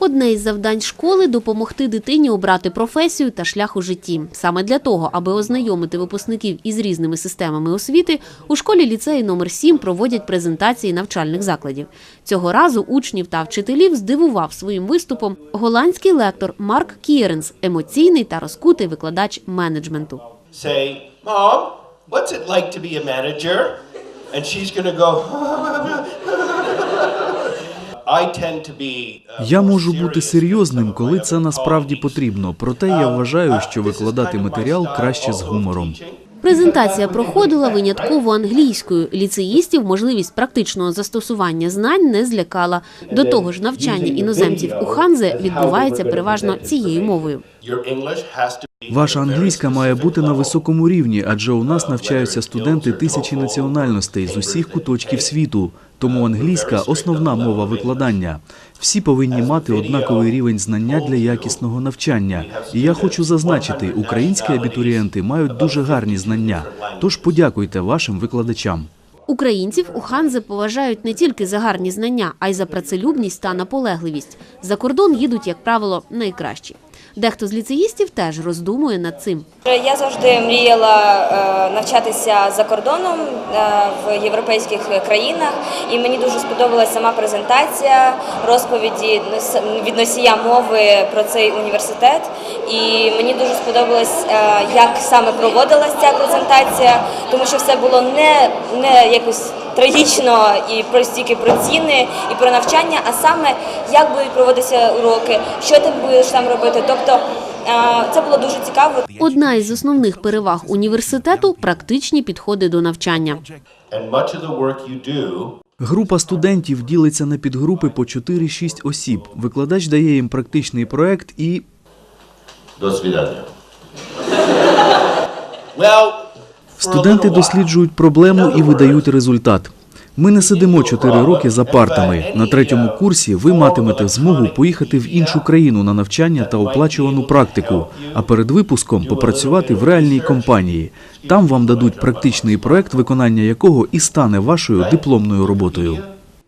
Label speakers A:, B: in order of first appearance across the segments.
A: Одне із завдань школи допомогти дитині обрати професію та шлях у житті. Саме для того, аби ознайомити випускників із різними системами освіти, у школі ліцеї номер 7 проводять презентації навчальних закладів. Цього разу учнів та вчителів здивував своїм виступом голландський лектор Марк Кієренс, емоційний та розкутий викладач менеджменту.
B: say, Mom, what's it like to be a manager? And she's to go, I tend to be. uh,
C: Я можу бути серйозним, коли це насправді потрібно. Проте я вважаю, що викладати матеріал краще з гумором.
A: Презентація проходила винятково англійською. Ліцеїстів можливість практичного застосування знань не злякала. До того ж, навчання іноземців у Ханзе відбувається переважно цією мовою.
C: Ваша англійська має бути на високому рівні, адже у нас навчаються студенти тисячі національностей з усіх куточків світу. Тому англійська основна мова викладання. Всі повинні мати однаковий рівень знання для якісного навчання. І я хочу зазначити, українські абітурієнти мають дуже гарні знання. Тож подякуйте вашим викладачам.
A: Українців у Ханзе поважають не тільки за гарні знання, а й за працелюбність та наполегливість. За кордон їдуть, як правило, найкращі. Дехто з ліцеїстів теж роздумує над цим.
D: Я завжди мріяла е, навчатися за кордоном е, в європейських країнах, і мені дуже сподобалася сама презентація розповіді від носія мови про цей університет. І мені дуже сподобалось, е, як саме проводилася ця презентація, тому що все було не, не якось трагічно і про стільки про ціни і про навчання, а саме як будуть проводитися уроки, що ти будеш там робити. Тобто е, це було дуже цікаво.
A: Одна із основних переваг університету практичні підходи до навчання.
C: Група студентів ділиться на підгрупи по 4-6 осіб. Викладач дає їм практичний проект і
B: До свидания. Well,
C: Студенти досліджують проблему і видають результат. Ми не сидимо чотири роки за партами. На третьому курсі ви матимете змогу поїхати в іншу країну на навчання та оплачувану практику, а перед випуском попрацювати в реальній компанії. Там вам дадуть практичний проект, виконання якого і стане вашою дипломною роботою.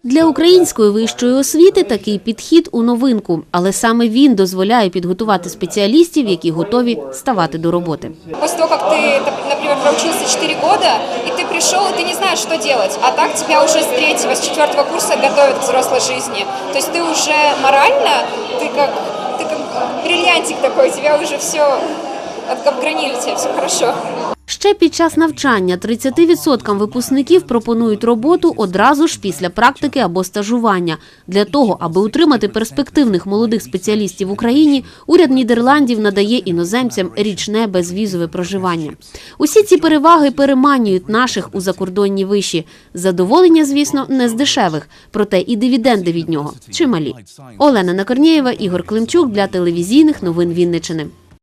A: Для української вищої освіти такий підхід у новинку, але саме він дозволяє підготувати спеціалістів, які готові ставати до роботи.
E: После того, как ты, например, проучился 4 года, и ты пришел, и ты не знаешь, что делать, а так тебя уже с третьего, с четвертого курса готовят к взрослой жизни. То есть ты уже морально, ты как, ты как бриллиантик такой, у тебя уже все обгранили, тебя все хорошо.
A: Ще під час навчання 30% випускників пропонують роботу одразу ж після практики або стажування. Для того, аби утримати перспективних молодих спеціалістів в Україні, уряд Нідерландів надає іноземцям річне безвізове проживання. Усі ці переваги переманюють наших у закордонні виші. Задоволення, звісно, не з дешевих, проте і дивіденди від нього чималі. Олена Накорнієва, Ігор Климчук для телевізійних новин Вінничини.